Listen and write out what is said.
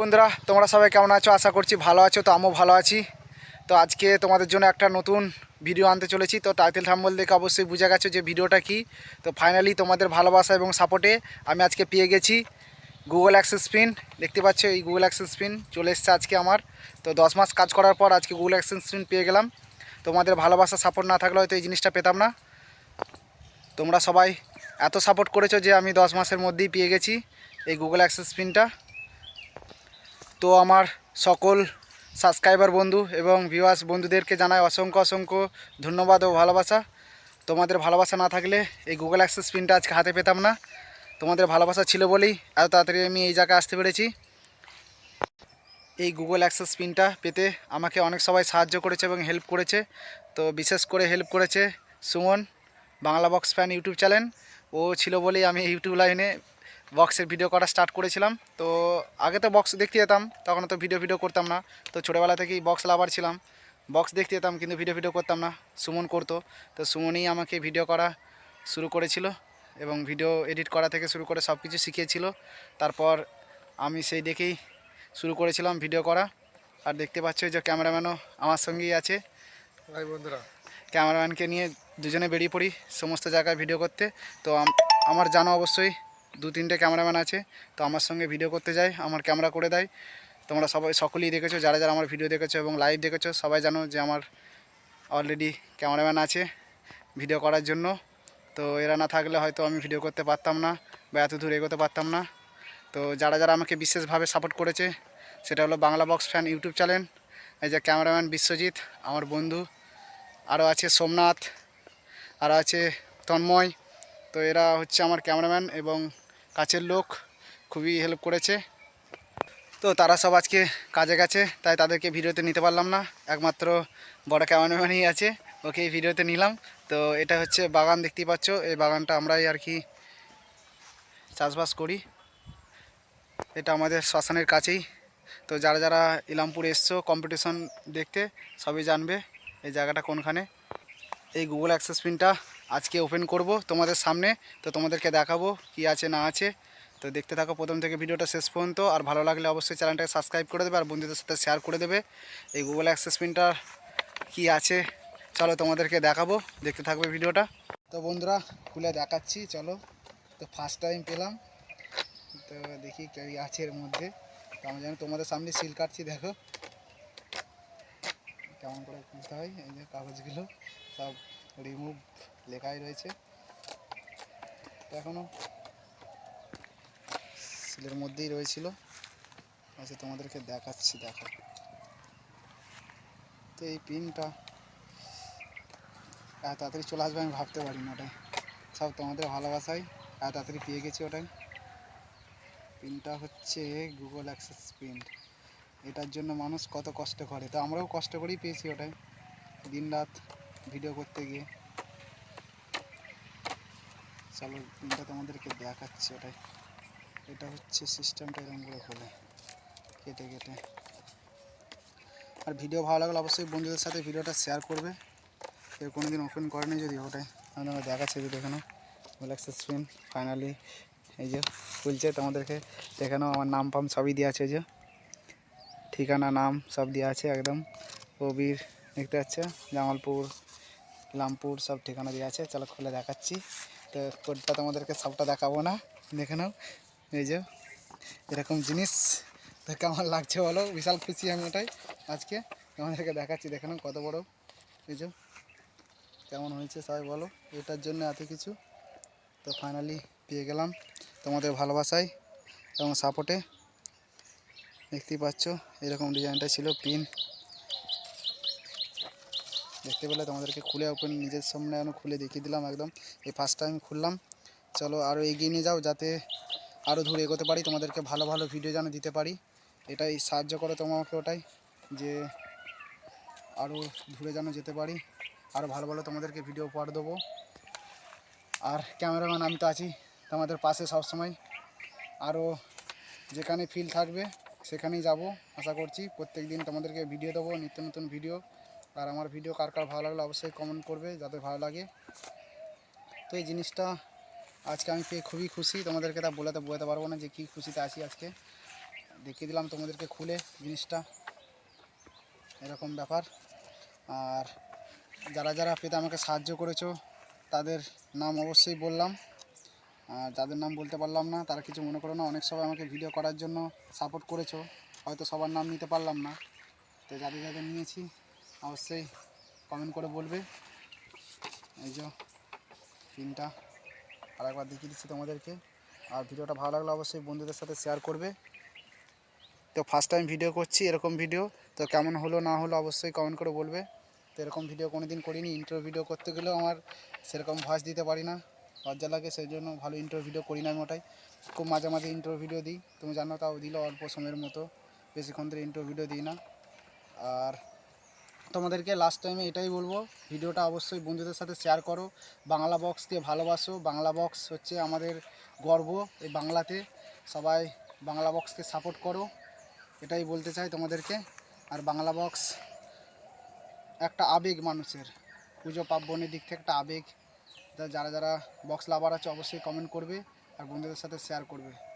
বন্ধুরা, তোমরা সবাই কেমন আছো? আশা করছি ভালো আছো, তো আমিও ভালো আছি। তো আজকে তোমাদের জন্য একটা নতুন ভিডিও আনতে চলেছি। তো টাইটেল থাম্বল দেখে অবশ্যই বুঝে গেছো যে ভিডিওটা কি। তো ফাইনালি তোমাদের ভালোবাসা এবং সাপোর্টে আমি আজকে পেয়ে গেছি গুগল অ্যাক্সেস পিন দেখতে পাচ্ছ, এই গুগল অ্যাক্সেস পিন চলে এসছে আজকে আমার। তো দশ মাস কাজ করার পর আজকে গুগল অ্যাক্সেস পিন পেয়ে গেলাম। তোমাদের ভালোবাসা সাপোর্ট না থাকলে হয়তো এই জিনিসটা পেতাম না। তোমরা সবাই এত সাপোর্ট করেছ যে আমি দশ মাসের মধ্যেই পেয়ে গেছি এই গুগল অ্যাক্সেস পিনটা তো আমার সকল সাবস্ক্রাইবার বন্ধু এবং ভিউয়ার্স বন্ধুদেরকে জানাই অসংখ্য অসংখ্য ধন্যবাদ ও ভালোবাসা। তোমাদের ভালোবাসা না থাকলে এই গুগল অ্যাক্সেস পিনটা আজকে হাতে পেতাম না। তোমাদের ভালোবাসা ছিল বলেই এত তাড়াতাড়ি আমি এই জায়গায় আসতে পেরেছি। এই গুগল অ্যাক্সেস পিনটা পেতে আমাকে অনেক সবাই সাহায্য করেছে এবং হেল্প করেছে। তো বিশেষ করে হেল্প করেছে Suman, Bangla box fan YouTube channel ও ছিল বলেই আমি ইউটিউব লাইনে বক্সের ভিডিও করা স্টার্ট করেছিলাম। তো আগে তো বক্স দেখতে যেতাম তখন তো ভিডিও ভিডিও করতাম না। তো ছোটোবেলা থেকেই বক্স লাভার ছিলাম। বক্স দেখতে যেতাম কিন্তু ভিডিও ভিডিও করতাম না। সুমন করতো। তো সুমনই আমাকে ভিডিও করা শুরু করেছিল এবং ভিডিও এডিট করা থেকে শুরু করে সব কিছু শিখিয়েছিল। তারপর আমি সেই দেখেই শুরু করেছিলাম ভিডিও করা। আর দেখতে পাচ্ছ যে ক্যামেরাম্যানও আমার সঙ্গেই আছে। ভাই বন্ধুরা। ক্যামেরাম্যানকে নিয়ে দুজনে বেরিয়ে পড়ি সমস্ত জায়গায় ভিডিও করতে। তো আমার জানা অবশ্যই দু তিনটে ক্যামেরাম্যান আছে, তো আমার সঙ্গে ভিডিও করতে যায়, আমার ক্যামেরা করে দেয়। তোমরা সবাই, সকলেই দেখেছ, যারা যারা আমার ভিডিও দেখেছ এবং লাইভ দেখেছ, সবাই জানো যে আমার অলরেডি ক্যামেরাম্যান আছে ভিডিও করার জন্য। তো এরা না থাকলে হয়তো আমি ভিডিও করতে পারতাম না বা এত দূর এগোতে পারতাম না। তো যারা যারা আমাকে বিশেষভাবে সাপোর্ট করেছে, সেটা হলো Bangla box fan YouTube channel এই যে ক্যামেরাম্যান বিশ্বজিৎ, আমার বন্ধু আরও আছে সোমনাথ আরও আছে তন্ময়। তো এরা হচ্ছে আমার ক্যামেরাম্যান এবং কাছের লোক খুবই হেল্প করেছে। তো তারা সব আজকে কাজে গেছে, তাই তাদেরকে ভিডিওতে নিতে পারলাম না। একমাত্র বড় ক্যামেরাম্যানই আছে, ওকে ভিডিওতে নিলাম। তো এটা হচ্ছে বাগান, দেখতেই পাচ্ছ, এই বাগানটা আমরাই আর কি চাষবাস করি। এটা আমাদের শ্মশানের কাছেই। তো যারা যারা ইলামপুর এসছো কম্পিটিশন দেখতে, সবই জানবে এই জায়গাটা কোনখানে। এই গুগল অ্যাক্সেস পিনটা আজকে ওপেন করব তোমাদের সামনে। তো তোমাদেরকে দেখাবো কি আছে, না আছে। তো দেখতে থাকো প্রথম থেকে ভিডিওটা শেষ পর্যন্ত। আর ভালো লাগলে অবশ্যই চ্যানেলটাকে সাবস্ক্রাইব করে দেবে আর বন্ধুদের সাথে শেয়ার করে দেবে। এই গুগল অ্যাক্সেস পিনটার কি আছে? চলো তোমাদেরকে দেখাবো। দেখতে থাকবে ভিডিওটা। তো বন্ধুরা, খুলে দেখাচ্ছি, চলো। তো ফার্স্ট টাইম পেলাম। তো দেখি কি আছে এর মধ্যে। তো আমি জানি তোমাদের সামনে সিল কাটছি, দেখো। কেমন করে খুলতে হয়, এই যে কাগজগুলো সব রিমুভ লেখাই রয়েছে। এখনও সিলের মধ্যেই রয়েছিল। আচ্ছা তোমাদেরকে দেখাচ্ছি, দেখো। তো এই পিনটা, এত তাড়াতাড়ি চলে আসবে আমি ভাবতে পারি না ওটাই সব তোমাদের ভালোবাসাই। এত তাড়াতাড়ি পেয়ে গেছি ওটাই পিনটা হচ্ছে গুগল অ্যাক্সেস পিন এটার জন্য মানুষ কত কষ্ট করে। তো আমরাও কষ্ট করেই পেয়েছি ওটাই দিন রাত ভিডিও করতে গিয়ে। চলো পিনটা তোমাদেরকে দেখাচ্ছি ওটাই। এটা হচ্ছে সিস্টেমটা এরকম করে খোলে, কেটে কেটে। আর ভিডিও ভালো লাগলে অবশ্যই বন্ধুদের সাথে ভিডিওটা শেয়ার করবে। কেউ কোনো দিন ওপেন করেনি যদি, ওটাই আমি দেখাচ্ছি যে দেখানো অ্যাক্সেস পিন ফাইনালি এই যে খুলছে তোমাদেরকে দেখানো আমার নাম পাম সবই দেওয়া আছে যে। ঠিকানা, নাম সব দেওয়া আছে একদম। কবির দেখতে পাচ্ছ? জামালপুর, লামপুর সব ঠিকানা দেওয়া আছে। চলো খুলে দেখাচ্ছি। কোডটা তোমাদেরকে সবটা দেখাবো না। দেখে নাও, এই যে এরকম জিনিস। তো কেমন লাগছে বলো? বিশাল খুশি আমি ওটাই আজকে তোমাদেরকে দেখাচ্ছি। দেখে নাও কত বড়। এই যে কেমন হয়েছে সবাই বলো। এটার জন্য এত কিছু। তো ফাইনালি পেয়ে গেলাম তোমাদের ভালোবাসায় এবং সাপোর্টে দেখতেই পাচ্ছ, এরকম ডিজাইনটা ছিল পিন দেখতে পেলে তোমাদেরকে খুলে ওপেন নিজের সামনে আমি খুলে দেখিয়ে দিলাম একদম। এই ফার্স্ট টাইম খুললাম। চলো আরও এগিয়ে নিয়ে যাও যাতে আরও দূর এগোতে পারি, তোমাদেরকে ভালো ভালো ভিডিও যেন দিতে পারি। এটাই সাহায্য করো তোমাকে ওটাই, যে আরও দূরে যেন যেতে পারি। আরও ভালো ভালো তোমাদেরকে ভিডিও পাঠ দেবো। আর ক্যামেরাম্যান আমি তো আছি তোমাদের পাশে সবসময়। আরও যেখানে ফিল থাকবে, সেখানেই যাব, আশা করছি। প্রত্যেক দিন তোমাদেরকে ভিডিও দেবো, নিত্য নতুন ভিডিও আর আমার ভিডিও কার কার ভালো লাগলে অবশ্যই কমেন্ট করবে, যাতে ভালো লাগে। তো এই জিনিসটা আজকে আমি পেয়ে খুবই খুশি। তোমাদেরকে তা বলাতে বোঝাতে পারব না যে কী খুশিতে আছি আজকে। দেখিয়ে দিলাম তোমাদেরকে খুলে জিনিসটা। এরকম ব্যাপার। আর যারা যারা পেতে আমাকে সাহায্য করেছ, তাদের নাম অবশ্যই বললাম। আর যাদের নাম বলতে পারলাম না, তারা কিছু মনে করো না। অনেক সবাই আমাকে ভিডিও করার জন্য সাপোর্ট করেছ। হয়তো সবার নাম নিতে পারলাম না। তো যাদের যাদের নিয়েছি অবশ্যই কমেন্ট করে বলবে। এই যে পিনটা আরেকবার দেখিয়ে দিচ্ছি তোমাদেরকে। আর ভিডিওটা ভালো লাগলে অবশ্যই বন্ধুদের সাথে শেয়ার করবে। তো ফার্স্ট টাইম ভিডিও করছি, এরকম ভিডিও তো কেমন হলো, না হলো অবশ্যই কমেন্ট করে বলবে। তো এরকম ভিডিও কোনো দিন করিনি। ইন্ট্রো ভিডিও করতে গেলেও আমার সেরকম ভয়েস দিতে পারি না। লজ্জা লাগে সেই জন্য ভালো ইন্ট্রো ভিডিও করি না আমি ওটাই। খুব মাঝে মাঝে ইন্ট্রো ভিডিও দিই। তুমি জানো তাও দিল অল্প সময়ের মতো। বেশিক্ষণ ধরে ইন্ট্রো ভিডিও দিই না। আর তোমাদেরকে লাস্ট টাইমে এটাই বলব। ভিডিওটা অবশ্যই বন্ধুদের সাথে শেয়ার করো। বাংলা বক্সকে ভালোবাসো। বাংলা বক্স হচ্ছে আমাদের গর্ব এই বাংলাতে। সবাই বাংলা বক্সকে সাপোর্ট করো। এটাই বলতে চাই তোমাদেরকে। আর বাংলা বক্স একটা আবেগ মানুষের। পুজো পার্বণের দিক থেকে একটা আবেগ। যারা যারা বক্স লাভার আছে, অবশ্যই কমেন্ট করবে। আর বন্ধুদের সাথে শেয়ার করবে।